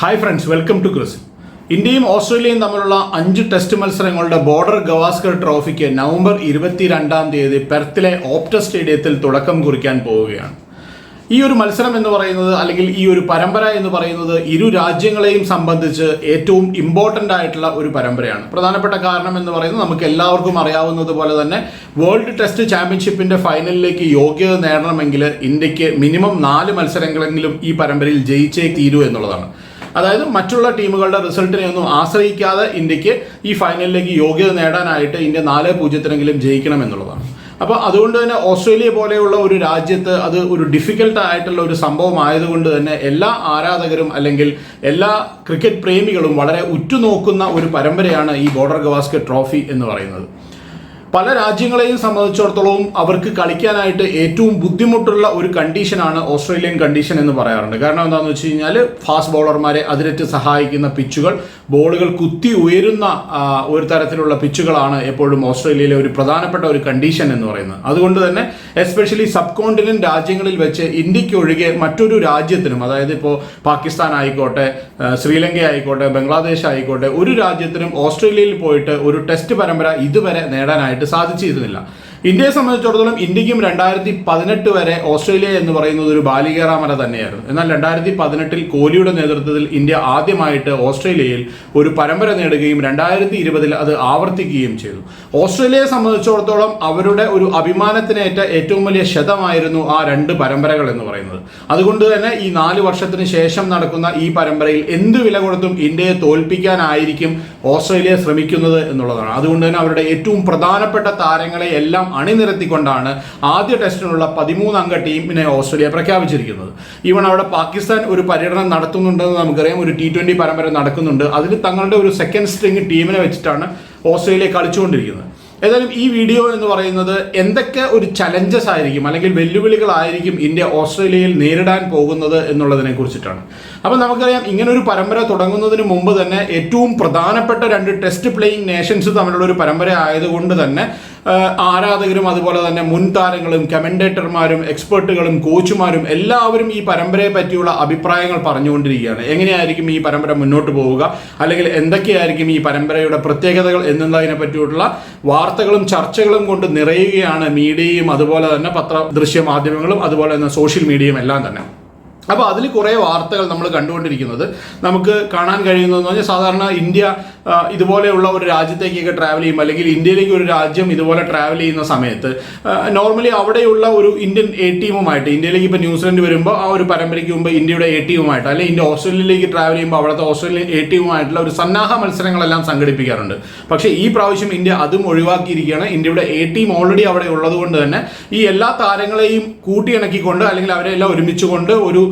Hi friends welcome to Chris ഇന്ത്യയും ഓസ്ട്രേലിയയും തമ്മിലുള്ള അഞ്ച് ടെസ്റ്റ് മത്സരങ്ങളുടെ ബോർഡർ ഗവാസ്കർ ട്രോഫിക്ക് നവംബർ ഇരുപത്തിരണ്ടാം തീയതി പെർത്തിലെ ഓപ്റ്റ സ്റ്റേഡിയത്തിൽ തുടക്കം കുറിക്കാൻ പോവുകയാണ്. ഈ ഒരു മത്സരം എന്ന് പറയുന്നത് അല്ലെങ്കിൽ ഈ ഒരു പരമ്പര എന്ന് പറയുന്നത് ഇരു രാജ്യങ്ങളെയും സംബന്ധിച്ച് ഏറ്റവും ഇമ്പോർട്ടന്റ് ആയിട്ടുള്ള ഒരു പരമ്പരയാണ്. പ്രധാനപ്പെട്ട കാരണം എന്ന് പറയുന്നത് നമുക്ക് എല്ലാവർക്കും അറിയാവുന്നത് പോലെ തന്നെ വേൾഡ് ടെസ്റ്റ് ചാമ്പ്യൻഷിപ്പിന്റെ ഫൈനലിലേക്ക് യോഗ്യത നേടണമെങ്കിൽ ഇന്ത്യയ്ക്ക് മിനിമം നാല് മത്സരങ്ങളെങ്കിലും ഈ പരമ്പരയിൽ ജയിച്ചേ തീരൂ എന്നുള്ളതാണ്. അതായത് മറ്റുള്ള ടീമുകളുടെ റിസൾട്ടിനെ ഒന്നും ആശ്രയിക്കാതെ ഇന്ത്യയ്ക്ക് ഈ ഫൈനലിലേക്ക് യോഗ്യത നേടാനായിട്ട് ഇന്ത്യ നാല് പൂജ്യത്തിനെങ്കിലും ജയിക്കണം എന്നുള്ളതാണ്. അപ്പോൾ അതുകൊണ്ട് തന്നെ ഓസ്ട്രേലിയ പോലെയുള്ള ഒരു രാജ്യത്ത് അത് ഒരു ഡിഫിക്കൽട്ട് ആയിട്ടുള്ള ഒരു സംഭവം ആയതുകൊണ്ട് തന്നെ എല്ലാ ആരാധകരും അല്ലെങ്കിൽ എല്ലാ ക്രിക്കറ്റ് പ്രേമികളും വളരെ ഉറ്റുനോക്കുന്ന ഒരു പരമ്പരയാണ് ഈ ബോർഡർ ഗവാസ്കർ ട്രോഫി എന്ന് പറയുന്നത്. പല രാജ്യങ്ങളെയും സംബന്ധിച്ചിടത്തോളം അവർക്ക് കളിക്കാനായിട്ട് ഏറ്റവും ബുദ്ധിമുട്ടുള്ള ഒരു കണ്ടീഷനാണ് ഓസ്ട്രേലിയൻ കണ്ടീഷൻ എന്ന് പറയാറുണ്ട്. കാരണം എന്താണെന്ന് വെച്ച് കഴിഞ്ഞാൽ ഫാസ്റ്റ് ബോളർമാരെ അതിരറ്റ് സഹായിക്കുന്ന പിച്ചുകൾ ബോളുകൾ കുത്തി ഉയരുന്ന ഒരു തരത്തിലുള്ള പിച്ചുകളാണ് എപ്പോഴും ഓസ്ട്രേലിയയിലെ ഒരു പ്രധാനപ്പെട്ട ഒരു കണ്ടീഷൻ എന്ന് പറയുന്നത്. അതുകൊണ്ട് തന്നെ എസ്പെഷ്യലി സബ് കോണ്ടിനന്റ് രാജ്യങ്ങളിൽ വെച്ച് ഇന്ത്യയ്ക്ക് ഒഴികെ മറ്റൊരു രാജ്യത്തിനും അതായത് ഇപ്പോൾ പാകിസ്ഥാൻ ആയിക്കോട്ടെ ശ്രീലങ്ക ആയിക്കോട്ടെ ബംഗ്ലാദേശ് ആയിക്കോട്ടെ ഒരു രാജ്യത്തിനും ഓസ്ട്രേലിയയിൽ പോയിട്ട് ഒരു ടെസ്റ്റ് പരമ്പര ഇതുവരെ നേടാനായിട്ട് സാധിച്ചിരുന്നില്ല. ഇന്ത്യയെ സംബന്ധിച്ചിടത്തോളം ഇന്ത്യക്കും രണ്ടായിരത്തി പതിനെട്ട് വരെ ഓസ്ട്രേലിയ എന്ന് പറയുന്നത് ഒരു ബാലികേറാമല തന്നെയായിരുന്നു. എന്നാൽ രണ്ടായിരത്തി പതിനെട്ടിൽ കോഹ്ലിയുടെ നേതൃത്വത്തിൽ ഇന്ത്യ ആദ്യമായിട്ട് ഓസ്ട്രേലിയയിൽ ഒരു പരമ്പര നേടുകയും രണ്ടായിരത്തി ഇരുപതിൽ അത് ആവർത്തിക്കുകയും ചെയ്തു. ഓസ്ട്രേലിയയെ സംബന്ധിച്ചിടത്തോളം അവരുടെ ഒരു അഭിമാനത്തിനേറ്റ ഏറ്റവും വലിയ ശതമായിരുന്നു ആ രണ്ട് പരമ്പരകൾ എന്ന് പറയുന്നത്. അതുകൊണ്ട് തന്നെ ഈ നാല് വർഷത്തിന് ശേഷം നടക്കുന്ന ഈ പരമ്പരയിൽ എന്ത് വില കൊടുത്തും ഇന്ത്യയെ തോൽപ്പിക്കാനായിരിക്കും ഓസ്ട്രേലിയ ശ്രമിക്കുന്നത് എന്നുള്ളതാണ്. അതുകൊണ്ട് തന്നെ അവരുടെ ഏറ്റവും പ്രധാനപ്പെട്ട താരങ്ങളെ എല്ലാം അണിനിരത്തിക്കൊണ്ടാണ് ആദ്യ ടെസ്റ്റിനുള്ള പതിമൂന്ന് അംഗ ടീമിനെ ഓസ്ട്രേലിയ പ്രഖ്യാപിച്ചിരിക്കുന്നത്. ഈവൺ അവിടെ പാകിസ്ഥാൻ ഒരു പര്യടനം നടത്തുന്നുണ്ടെന്ന് നമുക്കറിയാം. ഒരു ടി ട്വന്റി പരമ്പര നടക്കുന്നുണ്ട്. അതിൽ തങ്ങളുടെ ഒരു സെക്കൻഡ് സ്ട്രിങ് ടീമിനെ വെച്ചിട്ടാണ് ഓസ്ട്രേലിയ കളിച്ചുകൊണ്ടിരിക്കുന്നത്. ഏതായാലും ഈ വീഡിയോ എന്ന് പറയുന്നത് എന്തൊക്കെ ഒരു ചലഞ്ചസ് ആയിരിക്കും? അല്ലെങ്കിൽ വെല്ലുവിളികളായിരിക്കും ഇന്ത്യ ഓസ്ട്രേലിയയിൽ നേരിടാൻ പോകുന്നത് എന്നുള്ളതിനെ കുറിച്ചിട്ടാണ്. അപ്പം നമുക്കറിയാം ഇങ്ങനെ ഒരു പരമ്പര തുടങ്ങുന്നതിന് മുമ്പ് തന്നെ ഏറ്റവും പ്രധാനപ്പെട്ട രണ്ട് ടെസ്റ്റ് പ്ലേയിങ് നേഷൻസ് തമ്മിലുള്ള ഒരു പരമ്പര ആയതുകൊണ്ട് തന്നെ ആരാധകരും അതുപോലെ തന്നെ മുൻ താരങ്ങളും കമൻഡേറ്റർമാരും എക്സ്പേർട്ടുകളും കോച്ചുമാരും എല്ലാവരും ഈ പരമ്പരയെ പറ്റിയുള്ള അഭിപ്രായങ്ങൾ പറഞ്ഞുകൊണ്ടിരിക്കുകയാണ്. എങ്ങനെയായിരിക്കും ഈ പരമ്പര മുന്നോട്ട് പോവുക? അല്ലെങ്കിൽ എന്തൊക്കെയായിരിക്കും ഈ പരമ്പരയുടെ പ്രത്യേകതകൾ എന്നതിനെ പറ്റിയിട്ടുള്ള വാർത്തകളും ചർച്ചകളും കൊണ്ട് നിറയുകയാണ് മീഡിയയും അതുപോലെ തന്നെ പത്ര ദൃശ്യ മാധ്യമങ്ങളും അതുപോലെ തന്നെ സോഷ്യൽ മീഡിയയും എല്ലാം തന്നെ. അപ്പോൾ അതിൽ കുറേ വാർത്തകൾ നമ്മൾ കണ്ടുകൊണ്ടിരിക്കുന്നത്. നമുക്ക് കാണാൻ കഴിയുന്നതെന്ന് പറഞ്ഞാൽ സാധാരണ ഇന്ത്യ ഇതുപോലെയുള്ള ഒരു രാജ്യത്തേക്കൊക്കെ ട്രാവൽ ചെയ്യുമ്പോൾ അല്ലെങ്കിൽ ഇന്ത്യയിലേക്ക് ഒരു രാജ്യം ഇതുപോലെ ട്രാവൽ ചെയ്യുന്ന സമയത്ത് നോർമലി അവിടെയുള്ള ഒരു ഇന്ത്യൻ എ ടീമുമായിട്ട് ഇന്ത്യയിലേക്ക് ഇപ്പോൾ ന്യൂസിലൻഡ് വരുമ്പോൾ ആ ഒരു പരമ്പരയ്ക്ക് മുമ്പ് ഇന്ത്യയുടെ എ ടീമുമായിട്ട് അല്ലെങ്കിൽ ഇന്ത്യ ഓസ്ട്രേലിയയിലേക്ക് ട്രാവൽ ചെയ്യുമ്പോൾ അവിടുത്തെ ഓസ്ട്രേലിയൻ എ ടീമുമായിട്ടുള്ള ഒരു സന്നാഹ മത്സരങ്ങളെല്ലാം സംഘടിപ്പിക്കാറുണ്ട്. പക്ഷേ ഈ പ്രാവശ്യം ഇന്ത്യ അതും ഒഴിവാക്കിയിരിക്കുകയാണ്. ഇന്ത്യയുടെ എ ടീം ഓൾറെഡി അവിടെ ഉള്ളതുകൊണ്ട് തന്നെ ഈ എല്ലാ താരങ്ങളെയും കൂട്ടിയിണക്കിക്കൊണ്ട് അല്ലെങ്കിൽ അവരെ എല്ലാം ഒരുമിച്ചുകൊണ്ട് ഒരു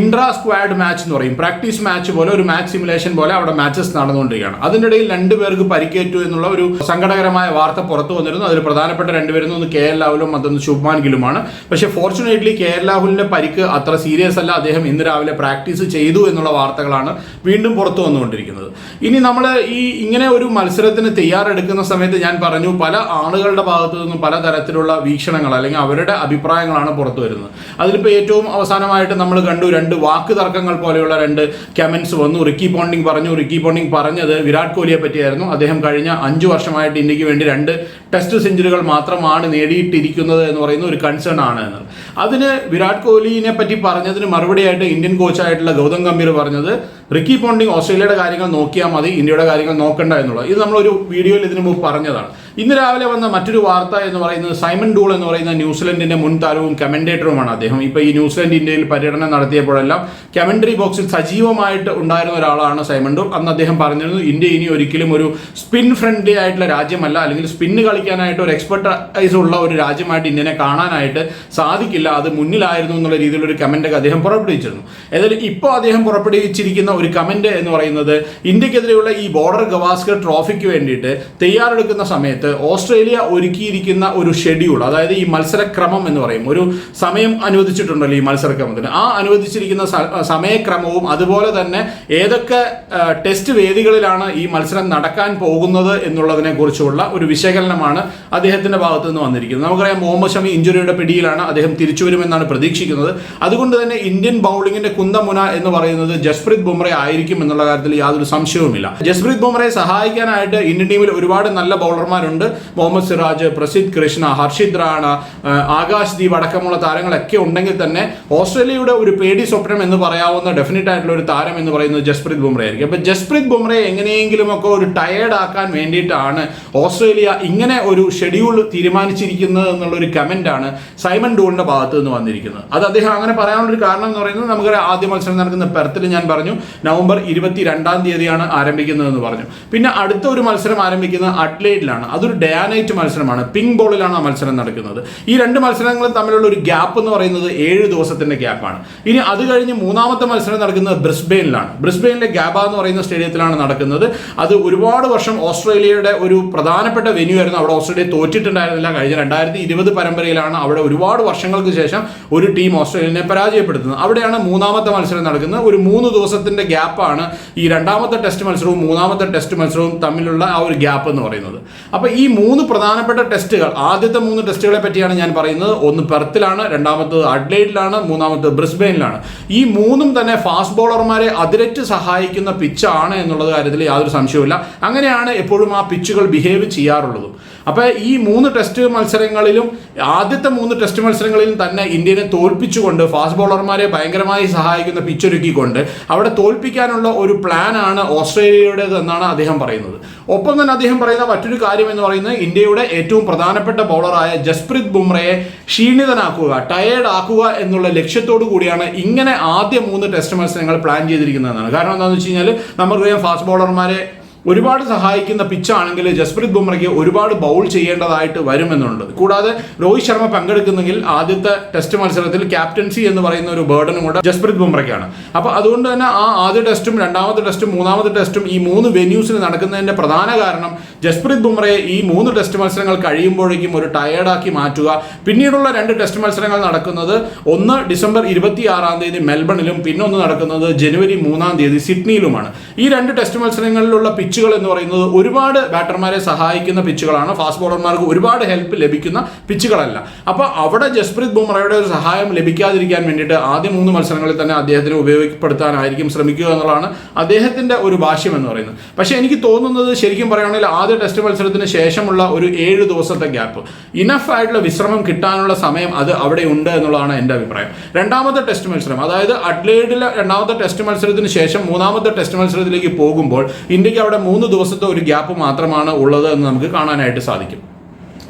ഇൻട്രാ സ്ക്വാഡ് മാച്ച് എന്ന് പറയും. പ്രാക്ടീസ് മാച്ച് പോലെ ഒരു മാച്ച് സിമുലേഷൻ പോലെ അവിടെ മാച്ചസ് നടന്നുകൊണ്ടിരിക്കുകയാണ്. അതിന്റെ ഇടയിൽ രണ്ടുപേർക്ക് പരിക്കേറ്റു എന്നുള്ള ഒരു സങ്കടകരമായ വാർത്ത പുറത്തു വന്നിരുന്നു. അതിൽ പ്രധാനപ്പെട്ട രണ്ടുപേരും ഒന്ന് കെ എൽ രാഹുലും മറ്റൊന്ന് ശുഭ്മാൻ ഗിലുമാണ് പക്ഷേ ഫോർച്ചുനേറ്റ്ലി കെ എൽ രാഹുലിന്റെ പരിക്ക് അത്ര സീരിയസ് അല്ല. അദ്ദേഹം ഇന്ന് രാവിലെ പ്രാക്ടീസ് ചെയ്തു എന്നുള്ള വാർത്തകളാണ് വീണ്ടും പുറത്തു വന്നുകൊണ്ടിരിക്കുന്നത്. ഇനി നമ്മൾ ഈ ഇങ്ങനെ ഒരു മത്സരത്തിന് തയ്യാറെടുക്കുന്ന സമയത്ത് ഞാൻ പറഞ്ഞു പല ആളുകളുടെ ഭാഗത്തു നിന്നും പല തരത്തിലുള്ള വീക്ഷണങ്ങൾ അല്ലെങ്കിൽ അവരുടെ അഭിപ്രായങ്ങളാണ് പുറത്തു വരുന്നത്. അതിലിപ്പോൾ ഏറ്റവും അവസാനമായിട്ട് നമ്മൾ കണ്ടു രണ്ട് വാക്ക് തർക്കങ്ങൾ പോലെയുള്ള രണ്ട് കമന്റ്സ് വന്നു. റിക്കി പോണ്ടിങ് പറഞ്ഞു റിക്കി പോണ്ടിങ് പറഞ്ഞത് വിരാട് കോഹ്ലിയെ പറ്റിയായിരുന്നു. അദ്ദേഹം കഴിഞ്ഞ അഞ്ചു വർഷമായിട്ട് ഇന്ത്യയ്ക്ക് വേണ്ടി രണ്ട് ടെസ്റ്റ് സെഞ്ചുറികൾ മാത്രമാണ് നേടിയിട്ടിരിക്കുന്നത് എന്ന് പറയുന്ന ഒരു കൺസേൺ ആണ് എന്ന് അതിന് വിരാട് കോഹ്ലിനെ പറ്റി പറഞ്ഞതിന് മറുപടിയായിട്ട് ഇന്ത്യൻ കോച്ചായിട്ടുള്ള ഗൗതം ഗംഭീർ പറഞ്ഞത് റിക്കി പോണ്ടിങ് ഓസ്ട്രേലിയയുടെ കാര്യങ്ങൾ നോക്കിയാൽ മതി ഇന്ത്യയുടെ കാര്യങ്ങൾ നോക്കണ്ട എന്നുള്ളത് ഇത് നമ്മളൊരു വീഡിയോയിൽ ഇതിനു മുമ്പ് പറഞ്ഞതാണ്. ഇന്ന് രാവിലെ വന്ന മറ്റൊരു വാർത്ത എന്ന് പറയുന്നത് സൈമൺ ഡൂൾ എന്ന് പറയുന്ന ന്യൂസിലൻഡിന്റെ മുൻ താരവും കമന്റേറ്ററുമാണ് അദ്ദേഹം. ഇപ്പൊ ഈ ന്യൂസിലൻഡ് ഇന്ത്യയിൽ പര്യടനം നടത്തിയപ്പോഴെല്ലാം കമന്ററി ബോക്സിൽ സജീവമായിട്ട് ഉണ്ടായിരുന്ന ഒരാളാണ് സൈമൺ ഡൂൾ. അന്ന് അദ്ദേഹം പറഞ്ഞിരുന്നു ഇന്ത്യ ഇനി ഒരിക്കലും ഒരു സ്പിൻ ഫ്രണ്ട്ലി ആയിട്ടുള്ള രാജ്യമല്ല അല്ലെങ്കിൽ സ്പിന്ന് കളിക്കാനായിട്ട് ഒരു എക്സ്പെർട്ടൈസ് ഉള്ള ഒരു രാജ്യമായിട്ട് ഇന്ത്യനെ കാണാനായിട്ട് സാധിക്കില്ല. അത് മുന്നിലായിരുന്നു എന്നുള്ള രീതിയിലുള്ള ഒരു കമന്റ് അദ്ദേഹം പുറപ്പെടുവിച്ചിരുന്നു. ഏതായാലും ഇപ്പോൾ അദ്ദേഹം പുറപ്പെടുവിച്ചിരിക്കുന്ന ഒരു കമന്റ് എന്ന് പറയുന്നത് ഇന്ത്യക്കെതിരെയുള്ള ഈ ബോർഡർ ഗവാസ്കർ ട്രോഫിക്ക് വേണ്ടിയിട്ട് തയ്യാറെടുക്കുന്ന സമയത്ത് ഓസ്ട്രേലിയ ഒരുക്കിയിരിക്കുന്ന ഒരു ഷെഡ്യൂൾ അതായത് ഈ മത്സരക്രമം എന്ന് പറയും. ഒരു സമയം അനുവദിച്ചിട്ടുണ്ടല്ലോ ഈ മത്സരക്രമത്തിന്. ആ അനുവദിച്ചിരിക്കുന്ന സമയക്രമവും അതുപോലെ തന്നെ ഏതൊക്കെ ടെസ്റ്റ് വേദികളിലാണ് ഈ മത്സരം നടക്കാൻ പോകുന്നത് എന്നുള്ളതിനെ കുറിച്ചുള്ള ഒരു വിശകലനമാണ് അദ്ദേഹത്തിന്റെ ഭാഗത്തു നിന്ന് വന്നിരിക്കുന്നത്. നമുക്കറിയാം മുഹമ്മദ് ഷമി ഇഞ്ചുറിയുടെ പിടിയിലാണ് അദ്ദേഹം തിരിച്ചു വരുമെന്നാണ് പ്രതീക്ഷിക്കുന്നത്. അതുകൊണ്ട് തന്നെ ഇന്ത്യൻ ബൗളിങ്ങിന്റെ കുന്തമുന എന്ന് പറയുന്നത് ജസ്പ്രീത് ബുംറ ആയിരിക്കും എന്നുള്ള കാര്യത്തിൽ യാതൊരു സംശയവുമില്ല. ജസ്പ്രീത് ബുംറയെ സഹായിക്കാനായിട്ട് ഇന്ത്യൻ ടീമിൽ ഒരുപാട് നല്ല ബൗളർമാരുണ്ട്. മുഹമ്മദ് സിറാജ് പ്രസിദ് കൃഷ്ണ ഹർഷിത് റാണ ആകാശ് ദീപ് അടക്കമുള്ള താരങ്ങളൊക്കെ ഉണ്ടെങ്കിൽ തന്നെ ഓസ്ട്രേലിയയുടെ ഒരു പേടി സ്വപ്നം എന്ന് പറയാവുന്ന ഡെഫിനറ്റ് ആയിട്ടുള്ള ഒരു താരം എന്ന് പറയുന്നത് ജസ്പ്രീത് ബുംറ ആയിരിക്കും. അപ്പൊ ജസ്പ്രീത് ബുംറയെ എങ്ങനെയെങ്കിലും ഒക്കെ ഒരു ടയേർഡ് ആക്കാൻ വേണ്ടിയിട്ടാണ് ഓസ്ട്രേലിയ ഇങ്ങനെ ഒരു ഷെഡ്യൂൾ തീരുമാനിച്ചിരിക്കുന്നത് കമന്റ് ആണ് സൈമൺ ഡൂളിന്റെ ഭാഗത്ത് നിന്ന് വന്നിരിക്കുന്നത്. അത് അദ്ദേഹം അങ്ങനെ പറയാനുള്ള ഒരു കാരണം എന്ന് പറയുന്നത് നമുക്ക് ആദ്യ മത്സരം നടക്കുന്ന പെർത്തിൽ ഞാൻ പറഞ്ഞു നവംബർ ഇരുപത്തി രണ്ടാം തീയതിയാണ് ആരംഭിക്കുന്നതെന്ന് പറഞ്ഞു. പിന്നെ അടുത്ത ഒരു മത്സരം ആരംഭിക്കുന്നത് അഡ്ലേഡിലാണ്. അതൊരു ഡയാനൈറ്റ് നൈറ്റ് മത്സരമാണ് പിങ്ക് ബോളിലാണ് ആ മത്സരം നടക്കുന്നത്. ഈ രണ്ട് മത്സരങ്ങൾ തമ്മിലുള്ള ഒരു ഗ്യാപ്പ് എന്ന് പറയുന്നത് ഏഴ് ദിവസത്തിന്റെ ഗ്യാപ്പാണ് ഇനി അത് കഴിഞ്ഞ് മൂന്നാമത്തെ മത്സരം നടക്കുന്നത് ബ്രിസ്ബെയിനിലാണ്. ബ്രിസ്ബെയിനിലെ ഗാബ എന്ന് പറയുന്ന സ്റ്റേഡിയത്തിലാണ് നടക്കുന്നത്. അത് ഒരുപാട് വർഷം ഓസ്ട്രേലിയയുടെ ഒരു പ്രധാനപ്പെട്ട വെന്യൂ ആയിരുന്നു. അവിടെ ഓസ്ട്രേലിയ തോറ്റിട്ടുണ്ടായിരുന്നില്ല. കഴിഞ്ഞ രണ്ടായിരത്തി ഇരുപത് പരമ്പരയിലാണ് അവിടെ ഒരുപാട് വർഷങ്ങൾക്ക് ശേഷം ഒരു ടീം ഓസ്ട്രേലിയനെ പരാജയപ്പെടുത്തുന്നത്. അവിടെയാണ് മൂന്നാമത്തെ മത്സരം നടക്കുന്നത്. ഒരു മൂന്ന് ദിവസത്തിന്റെ ഗ്യാപ്പാണ് ഈ രണ്ടാമത്തെ ടെസ്റ്റ് മത്സരവും മൂന്നാമത്തെ ടെസ്റ്റ് മത്സരവും തമ്മിലുള്ള ആ ഒരു ഗ്യാപ്പ് എന്ന് പറയുന്നത്. അപ്പോൾ ഈ മൂന്ന് പ്രധാനപ്പെട്ട ടെസ്റ്റുകൾ ആദ്യത്തെ മൂന്ന് ടെസ്റ്റുകളെ പറ്റിയാണ് ഞാൻ പറയുന്നത്. ഒന്ന് പെർത്തിലാണ് രണ്ടാമത്തത് അഡ്ലൈഡിലാണ് മൂന്നാമത്തത് ബ്രിസ്ബെയിനിലാണ്. ഈ മൂന്നും തന്നെ ഫാസ്റ്റ് ബോളർമാരെ അതിരറ്റ് സഹായിക്കുന്ന പിച്ചാണ് എന്നുള്ളത് കാര്യത്തിൽ യാതൊരു സംശയവുമില്ല. അങ്ങനെയാണ് എപ്പോഴും ആ പിച്ചുകൾ ബിഹേവ് ചെയ്യാറുള്ളതും. അപ്പോൾ ഈ മൂന്ന് ടെസ്റ്റ് മത്സരങ്ങളിലും ആദ്യത്തെ മൂന്ന് ടെസ്റ്റ് മത്സരങ്ങളിലും തന്നെ ഇന്ത്യനെ തോൽപ്പിച്ചുകൊണ്ട് ഫാസ്റ്റ് ബോളർമാരെ ഭയങ്കരമായി സഹായിക്കുന്ന പിച്ചൊരുക്കിക്കൊണ്ട് അവിടെ തോൽപ്പിക്കാനുള്ള ഒരു പ്ലാനാണ് ഓസ്ട്രേലിയയുടേത് എന്നാണ് അദ്ദേഹം പറയുന്നത്. ഒപ്പം തന്നെ അദ്ദേഹം പറയുന്ന മറ്റൊരു കാര്യം എന്ന് പറയുന്നത് ഇന്ത്യയുടെ ഏറ്റവും പ്രധാനപ്പെട്ട ബൗളറായ ജസ്പ്രീത് ബുംറയെ ക്ഷീണിതനാക്കുക ടയേർഡ് ആക്കുക എന്നുള്ള ലക്ഷ്യത്തോടു കൂടിയാണ് ഇങ്ങനെ ആദ്യ മൂന്ന് ടെസ്റ്റ് മത്സരങ്ങൾ പ്ലാൻ ചെയ്തിരിക്കുന്നതെന്നാണ്. കാരണം എന്താണെന്ന് വെച്ച് കഴിഞ്ഞാൽ നമുക്കറിയാം ഫാസ്റ്റ് ബോളർമാരെ ഒരുപാട് സഹായിക്കുന്ന പിച്ചാണെങ്കിൽ ജസ്പ്രീത് ബുംറയ്ക്ക് ഒരുപാട് ബൗൾ ചെയ്യേണ്ടതായിട്ട് വരുമെന്നുള്ളത് കൂടാതെ രോഹിത് ശർമ്മ പങ്കെടുക്കുന്നെങ്കിൽ ആദ്യത്തെ ടെസ്റ്റ് മത്സരത്തിൽ ക്യാപ്റ്റൻസി എന്ന് പറയുന്ന ഒരു ബേർഡനും കൂടെ ജസ്പ്രീത് ബുംറയ്ക്കാണ്. അപ്പോൾ അതുകൊണ്ട് തന്നെ ആ ആദ്യ ടെസ്റ്റും രണ്ടാമത്തെ ടെസ്റ്റും മൂന്നാമത്തെ ടെസ്റ്റും ഈ മൂന്ന് വെന്യൂസിൽ നടക്കുന്നതിന്റെ പ്രധാന കാരണം ജസ്പ്രീത് ബുംറയെ ഈ മൂന്ന് ടെസ്റ്റ് മത്സരങ്ങൾ കഴിയുമ്പോഴേക്കും ഒരു ടയേർഡാക്കി മാറ്റുക. പിന്നീടുള്ള രണ്ട് ടെസ്റ്റ് മത്സരങ്ങൾ നടക്കുന്നത് ഒന്ന് ഡിസംബർ ഇരുപത്തി ആറാം തീയതി മെൽബണിലും പിന്നൊന്ന് നടക്കുന്നത് ജനുവരി മൂന്നാം തീയതി സിഡ്നിയിലുമാണ്. ഈ രണ്ട് ടെസ്റ്റ് മത്സരങ്ങളിലുള്ള പിച്ചുകൾ എന്ന് പറയുന്നത് ഒരുപാട് ബാറ്റർമാരെ സഹായിക്കുന്ന പിച്ചുകളാണ് ഫാസ്റ്റ് ബോളർമാർക്ക് ഒരുപാട് ഹെൽപ്പ് ലഭിക്കുന്ന പിച്ചുകളല്ല അപ്പോൾ അവിടെ ജസ്പ്രീത് ബുംറയുടെ ഒരു സഹായം ലഭിക്കാതിരിക്കാൻ വേണ്ടിയിട്ട് ആദ്യ മൂന്ന് മത്സരങ്ങളിൽ തന്നെ അദ്ദേഹത്തിന് ഉപയോഗപ്പെടുത്താനായിരിക്കും ശ്രമിക്കുക എന്നുള്ളതാണ് അദ്ദേഹത്തിന്റെ ഒരു ഭാഷ്യം എന്ന് പറയുന്നത്. പക്ഷേ എനിക്ക് തോന്നുന്നത് ശരിക്കും പറയുകയാണെങ്കിൽ ആദ്യ ടെസ്റ്റ് മത്സരത്തിന് ശേഷമുള്ള ഒരു ഏഴ് ദിവസത്തെ ഗ്യാപ്പ് ഇനഫ് ആയിട്ടുള്ള വിശ്രമം കിട്ടാനുള്ള സമയം അത് അവിടെ ഉണ്ട് എന്നുള്ളതാണ് എന്റെ അഭിപ്രായം. രണ്ടാമത്തെ ടെസ്റ്റ് മത്സരം അതായത് അഡ്ലേഡിലെ രണ്ടാമത്തെ ടെസ്റ്റ് മത്സരത്തിന് ശേഷം മൂന്നാമത്തെ ടെസ്റ്റ് മത്സരത്തിലേക്ക് പോകുമ്പോൾ ഇന്ത്യയ്ക്ക് അവിടെ മൂന്ന് ദിവസത്തെ ഒരു ഗ്യാപ്പ് മാത്രമാണ് ഉള്ളത് എന്ന് നമുക്ക് കാണാനായിട്ട് സാധിക്കും.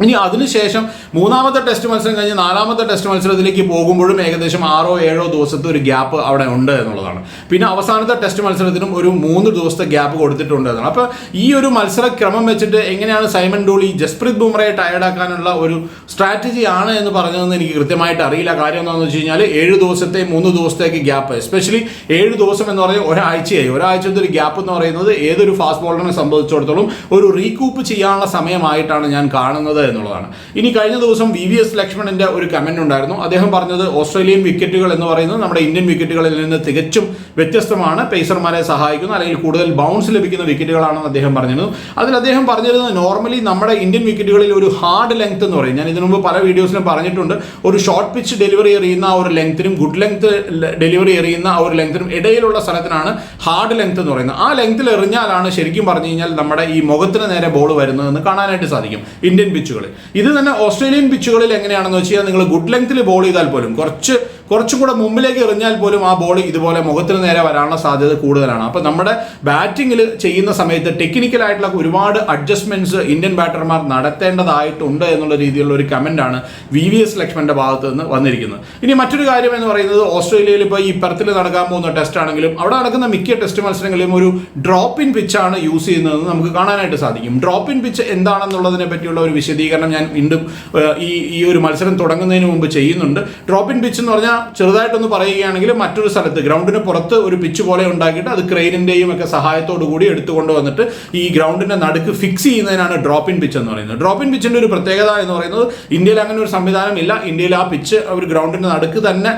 ഇനി അതിനുശേഷം മൂന്നാമത്തെ ടെസ്റ്റ് മത്സരം കഴിഞ്ഞ് നാലാമത്തെ ടെസ്റ്റ് മത്സരത്തിലേക്ക് പോകുമ്പോഴും ഏകദേശം ആറോ ഏഴോ ദിവസത്തെ ഒരു ഗ്യാപ്പ് അവിടെ ഉണ്ട് എന്നുള്ളതാണ്. പിന്നെ അവസാനത്തെ ടെസ്റ്റ് മത്സരത്തിനും ഒരു മൂന്ന് ദിവസത്തെ ഗ്യാപ്പ് കൊടുത്തിട്ടുണ്ട് എന്നാണ്. അപ്പോൾ ഈ ഒരു മത്സരക്രമം വെച്ചിട്ട് എങ്ങനെയാണ് സൈമൺ ഡോളി ജസ്പ്രീത് ബുംറയെ ടയർഡാക്കാനുള്ള ഒരു സ്ട്രാറ്റജി ആണ് എന്ന് പറഞ്ഞതെന്ന് എനിക്ക് കൃത്യമായിട്ട് അറിയില്ല. കാര്യം എന്താണെന്ന് വെച്ച് കഴിഞ്ഞാൽ ഏഴ് ദിവസത്തെ മൂന്ന് ദിവസത്തേക്ക് ഗ്യാപ്പ് എസ്പെഷ്യലി ഏഴ് ദിവസം എന്ന് പറഞ്ഞാൽ ഒരാഴ്ചയായി. ഒരാഴ്ചത്തെ ഒരു ഗ്യാപ്പ് എന്ന് പറയുന്നത് ഏതൊരു ഫാസ്റ്റ് ബോളറിനെ സംബന്ധിച്ചിടത്തോളം ഒരു റീകൂപ്പ് ചെയ്യാനുള്ള സമയമായിട്ടാണ് ഞാൻ കാണുന്നത് എന്നുള്ളതാണ്. ഇനി കഴിഞ്ഞ ദിവസം വി വി എസ് ലക്ഷ്മണന്റെ ഒരു കമന്റ് ഉണ്ടായിരുന്നു. അദ്ദേഹം പറഞ്ഞത് ഓസ്ട്രേലിയൻ വിക്കറ്റുകൾ എന്ന് പറയുന്നത് നമ്മുടെ ഇന്ത്യൻ വിക്കറ്റുകളിൽ നിന്ന് തികച്ചും വ്യത്യസ്തമാണ്. പേസർമാരെ സഹായിക്കുന്ന അല്ലെങ്കിൽ കൂടുതൽ ബൗൺസ് ലഭിക്കുന്ന വിക്കറ്റുകളാണെന്ന് അദ്ദേഹം പറഞ്ഞിരുന്നു. അതിൽ അദ്ദേഹം പറഞ്ഞിരുന്നത് നോർമലി നമ്മുടെ ഇന്ത്യൻ വിക്കറ്റുകളിൽ ഒരു ഹാർഡ് ലെങ്ത് എന്ന് പറയും. ഞാൻ ഇതിനു മുമ്പ് പല വീഡിയോസിലും പറഞ്ഞിട്ടുണ്ട്. ഒരു ഷോർട്ട് പിച്ച് ഡെലിവറി എറിയുന്ന ആ ഒരു ലെങ്ത്തിനും ഗുഡ് ലെങ്ത് ഡെലിവറി എറിയുന്ന ആ ഒരു ലെങ്ത്തിനും ഇടയിലുള്ള സ്ഥലത്തിനാണ് ഹാർഡ് ലെങ്ത് എന്ന് പറയുന്നത്. ആ ലെങ്ത്തിൽ എറിഞ്ഞാലാണ് ശരിക്കും പറഞ്ഞു കഴിഞ്ഞാൽ നമ്മുടെ ഈ മുഖത്തിന് നേരെ ബോൾ വരുന്നതെന്ന് കാണാനായിട്ട് സാധിക്കും. ഇന്ത്യൻ പിച്ചുകളിൽ ഇത് തന്നെ ഓസ്ട്രേലിയൻ പിച്ചുകളിൽ എങ്ങനെയാണെന്ന് വെച്ച് കഴിഞ്ഞാൽ നിങ്ങൾ ഗുഡ് ലെങ്ത്തിൽ ബോൾ ചെയ്താൽ പോലും കുറച്ച് കുറച്ചും കൂടെ മുമ്പിലേക്ക് എറിഞ്ഞാൽ പോലും ആ ബോൾ ഇതുപോലെ മുഖത്തിന് നേരെ വരാനുള്ള സാധ്യത കൂടുതലാണ്. അപ്പോൾ നമ്മുടെ ബാറ്റിങ്ങിൽ ചെയ്യുന്ന സമയത്ത് ടെക്നിക്കലായിട്ടുള്ള ഒരുപാട് അഡ്ജസ്റ്റ്മെന്റ്സ് ഇന്ത്യൻ ബാറ്റർമാർ നടത്തേണ്ടതായിട്ടുണ്ട് എന്നുള്ള രീതിയിലുള്ള ഒരു കമന്റാണ് വി വി എസ് ലക്ഷ്മന്റെ ഭാഗത്ത് നിന്ന് വന്നിരിക്കുന്നത്. ഇനി മറ്റൊരു കാര്യം എന്ന് പറയുന്നത് ഓസ്ട്രേലിയയിൽ ഇപ്പോൾ ഈ പെർത്തിൽ നടക്കാൻ പോകുന്ന ടെസ്റ്റ് ആണെങ്കിലും അവിടെ നടക്കുന്ന മിക്ക ടെസ്റ്റ് മത്സരങ്ങളിലും ഒരു ഡ്രോപ്പ് ഇൻ പിച്ചാണ് യൂസ് ചെയ്യുന്നതെന്ന് നമുക്ക് കാണാനായിട്ട് സാധിക്കും. ഡ്രോപ്പ് ഇൻ പിച്ച് എന്താണെന്നുള്ളതിനെ പറ്റിയുള്ള ഒരു വിശദീകരണം ഞാൻ വീണ്ടും ഈ ഈ ഒരു മത്സരം തുടങ്ങുന്നതിന് മുമ്പ് ചെയ്യുന്നുണ്ട്. ഡ്രോപ്പ് ഇൻ പിച്ച് എന്ന് പറഞ്ഞാൽ ചെറുതായിട്ടൊന്ന് പറയുകയാണെങ്കിൽ മറ്റൊരു സ്ഥലത്ത് ഗ്രൗണ്ടിന് പുറത്ത് ഒരു പിച്ച് പോലെ ഉണ്ടാക്കിയിട്ട് അത് ക്രെയിനിന്റെയും ഒക്കെ സഹായത്തോടു കൂടി എടുത്തുകൊണ്ട് വന്നിട്ട് ഈ ഗ്രൗണ്ടിന്റെ നടുക്ക് ഫിക്സ് ചെയ്യുന്നതിനാണ് ഡ്രോപ്പ് ഇൻ പിച്ച് എന്ന് പറയുന്നത്. ഡ്രോപ്പ് ഇൻ പിച്ചിന്റെ ഒരു പ്രത്യേകത എന്ന് പറയുന്നത് ഇന്ത്യയിൽ അങ്ങനെ ഒരു സംവിധാനം ഇല്ല. ഇന്ത്യയിൽ ആ പിച്ച് ഒരു ഗ്രൗണ്ടിന്റെ നടുക്ക് തന്നെ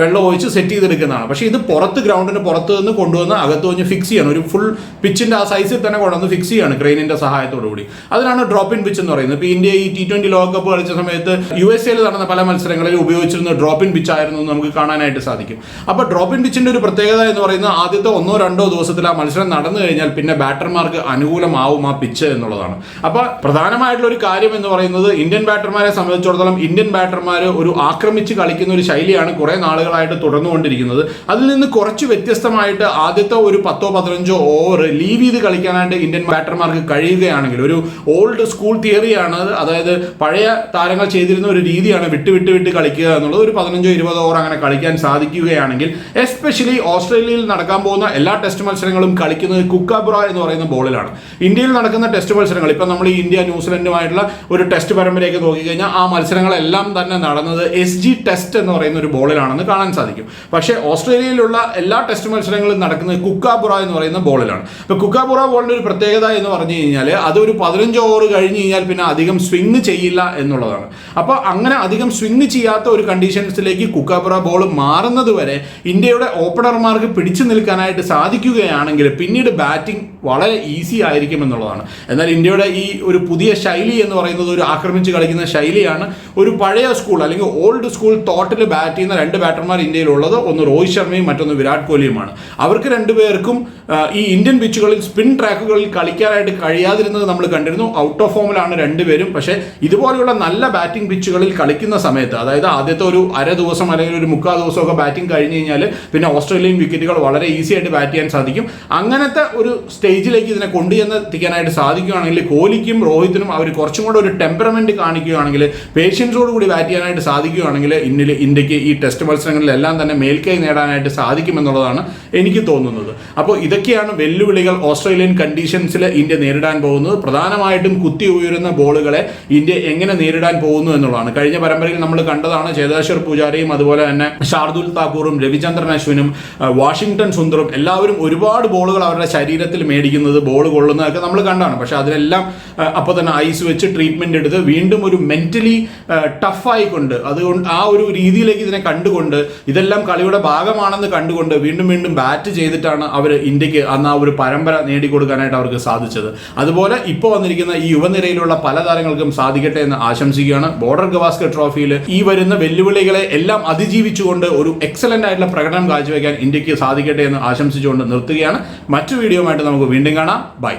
വെള്ളം ഒഴിച്ച് സെറ്റ് ചെയ്തെടുക്കുന്നതാണ്. പക്ഷേ ഇത് പുറത്ത് ഗ്രൗണ്ടിന് പുറത്ത് നിന്ന് കൊണ്ടുവന്ന് അകത്ത് വന്ന് ഫിക്സ് ചെയ്യണം. ഒരു ഫുൾ പിച്ചിന്റെ ആ സൈസിൽ തന്നെ കൊണ്ടുവന്ന് ഫിക്സ് ചെയ്യാണ് ക്രെയിനിന്റെ സഹായത്തോടു കൂടി. അതിനാണ് ഡ്രോപ്പ് ഇൻ പിച്ച് എന്ന് പറയുന്നത്. ഇപ്പോൾ ഇന്ത്യ ഈ ടി ട്വന്റി ലോകകപ്പ് കളിച്ച സമയത്ത് യു എസ് എയിൽ നടന്ന പല മത്സരങ്ങളിൽ ഉപയോഗിച്ചിരുന്ന ഡ്രോപ്പ് ഇൻ പിച്ച് ആയിരുന്നു നമുക്ക് കാണാനായിട്ട് സാധിക്കും. അപ്പോൾ ഡ്രോപ്പ് ഇൻ പിച്ചിന്റെ ഒരു പ്രത്യേകത എന്ന് പറയുന്നത് ആദ്യത്തെ ഒന്നോ രണ്ടോ ദിവസത്തിൽ ആ മത്സരം നടന്നു കഴിഞ്ഞാൽ പിന്നെ ബാറ്റർമാർക്ക് അനുകൂലമാവും ആ പിച്ച് എന്നുള്ളതാണ്. അപ്പോൾ പ്രധാനമായിട്ടുള്ള ഒരു കാര്യം എന്ന് പറയുന്നത് ഇന്ത്യൻ ബാറ്റർമാരെ സംബന്ധിച്ചിടത്തോളം ഇന്ത്യൻ ബാറ്റർമാർ ഒരു ആക്രമിച്ച് കളിക്കുന്ന ഒരു ശൈലിയാണ് കുറെ നാളുകളായിട്ട് തുടർന്നുകൊണ്ടിരിക്കുന്നത്. അതിൽ നിന്ന് കുറച്ച് വ്യത്യസ്തമായിട്ട് ആദ്യത്തെ ഒരു പത്തോ പതിനഞ്ചോ ഓവർ ലീവ് ചെയ്ത് കളിക്കാനായിട്ട് ഇന്ത്യൻ ബാറ്റർമാർക്ക് കഴിയുകയാണെങ്കിൽ ഒരു ഓൾഡ് സ്കൂൾ തിയറിയാണ് അത്. അതായത് പഴയ താരങ്ങൾ ചെയ്തിരുന്ന ഒരു രീതിയാണ് വിട്ട് വിട്ട് വിട്ട് കളിക്കുക എന്നുള്ളത്. ഒരു പതിനഞ്ചോ ഇരുപതോ ഓവർ അങ്ങനെ കളിക്കാൻ സാധിക്കുകയാണെങ്കിൽ എസ്പെഷ്യലി ഓസ്ട്രേലിയയിൽ നടക്കാൻ പോകുന്ന എല്ലാ ടെസ്റ്റ് മത്സരങ്ങളും കളിക്കുന്നത് കുക്കാബ്ര എന്ന് പറയുന്ന ബോളിലാണ്. ഇന്ത്യയിൽ നടക്കുന്ന ടെസ്റ്റ് മത്സരങ്ങൾ ഇപ്പം നമ്മൾ ഈ ഇന്ത്യ ന്യൂസിലൻഡുമായിട്ടുള്ള ഒരു ടെസ്റ്റ് പരമ്പരയൊക്കെ നോക്കിക്കഴിഞ്ഞാൽ ആ മത്സരങ്ങളെല്ലാം തന്നെ നടന്നത് എസ് ജി ടെസ്റ്റ് എന്ന് പറയുന്ന ഒരു ബോളിലാണെന്ന് കാണാൻ സാധിക്കും. പക്ഷേ ഓസ്ട്രേലിയയിലുള്ള എല്ലാ ടെസ്റ്റ് മത്സരങ്ങളും നടക്കുന്നത് കുക്കാബുറ എന്ന് പറയുന്ന ബോളിലാണ്. ഇപ്പോൾ കുക്കാബുറ ബോളിന്റെ ഒരു പ്രത്യേകത എന്ന് പറഞ്ഞു കഴിഞ്ഞാൽ അത് ഒരു പതിനഞ്ച് ഓവർ കഴിഞ്ഞ് കഴിഞ്ഞാൽ പിന്നെ അധികം സ്വിങ് ചെയ്യില്ല എന്നുള്ളതാണ്. അപ്പോൾ അങ്ങനെ അധികം സ്വിങ് ചെയ്യാത്ത ഒരു കണ്ടീഷൻസിലേക്ക് കുക്കാബുറ ബോൾ മാറുന്നത് വരെ ഇന്ത്യയുടെ ഓപ്പണർമാർക്ക് പിടിച്ചു നിൽക്കാനായിട്ട് സാധിക്കുകയാണെങ്കിൽ പിന്നീട് ബാറ്റിംഗ് വളരെ ഈസി ആയിരിക്കും എന്നുള്ളതാണ് എന്നാൽ ഇന്ത്യയുടെ ഈ ഒരു പുതിയ ശൈലി എന്ന് പറയുന്നത് ഒരു ആക്രമിച്ച് കളിക്കുന്ന ശൈലിയാണ് ഒരു പഴയ സ്കൂൾ അല്ലെങ്കിൽ ഓൾഡ് സ്കൂൾ തോട്ടിൽ ബാറ്റ് ചെയ്യുന്ന രണ്ട് ബാറ്റർമാർ ഇന്ത്യയിലുള്ളത്. ഒന്ന് രോഹിത് ശർമ്മയും മറ്റൊന്ന് വിരാട് കോഹ്ലിയുമാണ്. അവർക്ക് രണ്ടുപേർക്കും ഈ ഇന്ത്യൻ പിച്ചുകളിൽ സ്പിൻ ട്രാക്കുകളിൽ കളിക്കാനായിട്ട് കഴിയാതിരുന്നത് നമ്മൾ കണ്ടിരുന്നു. ഔട്ട് ഓഫ് ഫോമിലാണ് രണ്ടുപേരും. പക്ഷേ ഇതുപോലെയുള്ള നല്ല ബാറ്റിംഗ് പിച്ചുകളിൽ കളിക്കുന്ന സമയത്ത് അതായത് ആദ്യത്തെ ഒരു അര ദിവസം അല്ലെങ്കിൽ ഒരു മുക്കാൽ ദിവസമൊക്കെ ബാറ്റിംഗ് കഴിഞ്ഞ് കഴിഞ്ഞാൽ പിന്നെ ഓസ്ട്രേലിയൻ വിക്കറ്റുകൾ വളരെ ഈസി ആയിട്ട് ബാറ്റ് ചെയ്യാൻ സാധിക്കും. അങ്ങനത്തെ ഒരു സ്റ്റേജിലേക്ക് ഇതിനെ കൊണ്ടുചെന്ന് എത്തിക്കാനായിട്ട് സാധിക്കുകയാണെങ്കിൽ കോഹ്ലിക്കും രോഹിത്തിനും അവർ കുറച്ചും കൂടെ ഒരു ടെമ്പറമെന്റ് കാണിക്കുകയാണെങ്കിൽ പേഷ്യൻസോട് കൂടി ബാറ്റ് ചെയ്യാനായിട്ട് സാധിക്കുകയാണെങ്കിൽ ഇന്ത്യയിൽ ഇന്ത്യയ്ക്ക് ഈ ടെസ്റ്റ് മത്സരങ്ങളിലെല്ലാം തന്നെ മേൽക്കൈ നേടാനായിട്ട് സാധിക്കുമെന്നുള്ളതാണ് എനിക്ക് തോന്നുന്നത്. അപ്പോൾ ഇതൊക്കെയാണ് വെല്ലുവിളികൾ ഓസ്ട്രേലിയൻ കണ്ടീഷൻസിൽ ഇന്ത്യ നേരിടാൻ പോകുന്നത്. പ്രധാനമായിട്ടും കുത്തി ഉയരുന്ന ബോളുകളെ ഇന്ത്യ എങ്ങനെ നേരിടാൻ പോകുന്നു എന്നുള്ളതാണ്. കഴിഞ്ഞ പരമ്പരയിൽ നമ്മൾ കണ്ടതാണ് ചേതേശ്വർ പൂജാരിയും അതുപോലെ തന്നെ ഷാർദുൽ താക്കൂറും രവിചന്ദ്രൻ അശ്വിനും വാഷിങ്ടൺ സുന്ദറും എല്ലാവരും ഒരുപാട് ബോളുകൾ അവരുടെ ശരീരത്തിൽ മേടിക്കുന്നത് ബോൾ കൊള്ളുന്നതൊക്കെ നമ്മൾ കണ്ടാണ്. പക്ഷെ അതിലെല്ലാം അപ്പോൾ തന്നെ ഐസ് വെച്ച് ട്രീറ്റ്മെന്റ് എടുത്ത് വീണ്ടും ഒരു മെന്റലി ടഫായിക്കൊണ്ട് അതുകൊണ്ട് ആ ഒരു രീതിയിലേക്ക് ഇതിനെ കണ്ടുകൊണ്ട് ഇതെല്ലാം കളിയുടെ ഭാഗമാണെന്ന് കണ്ടുകൊണ്ട് വീണ്ടും വീണ്ടും ബാറ്റ് ചെയ്തിട്ടാണ് അവർ ഇന്ത്യയ്ക്ക് അന്ന് ആ ഒരു പരമ്പര നേടിക്കൊടുക്കാനായിട്ട് അവർക്ക് സാധിച്ചത്. അതുപോലെ ഇപ്പോൾ വന്നിരിക്കുന്ന ഈ യുവനിരയിലുള്ള പല താരങ്ങൾക്കും സാധിക്കട്ടെ എന്ന് ആശംസിക്കുകയാണ്. ബോർഡർ ഗവാസ്കർ ട്രോഫിയിൽ ഈ വരുന്ന വെല്ലുവിളികളെ എല്ലാം അതിജീവിച്ചുകൊണ്ട് ഒരു എക്സലന്റ് ആയിട്ടുള്ള പ്രകടനം കാഴ്ചവെക്കാൻ ഇന്ത്യയ്ക്ക് സാധിക്കട്ടെ എന്ന് ആശംസിച്ചുകൊണ്ട് നിർത്തുകയാണ്. മറ്റു വീഡിയോയുമായിട്ട് നമുക്ക് വീണ്ടും കാണാം. ബൈ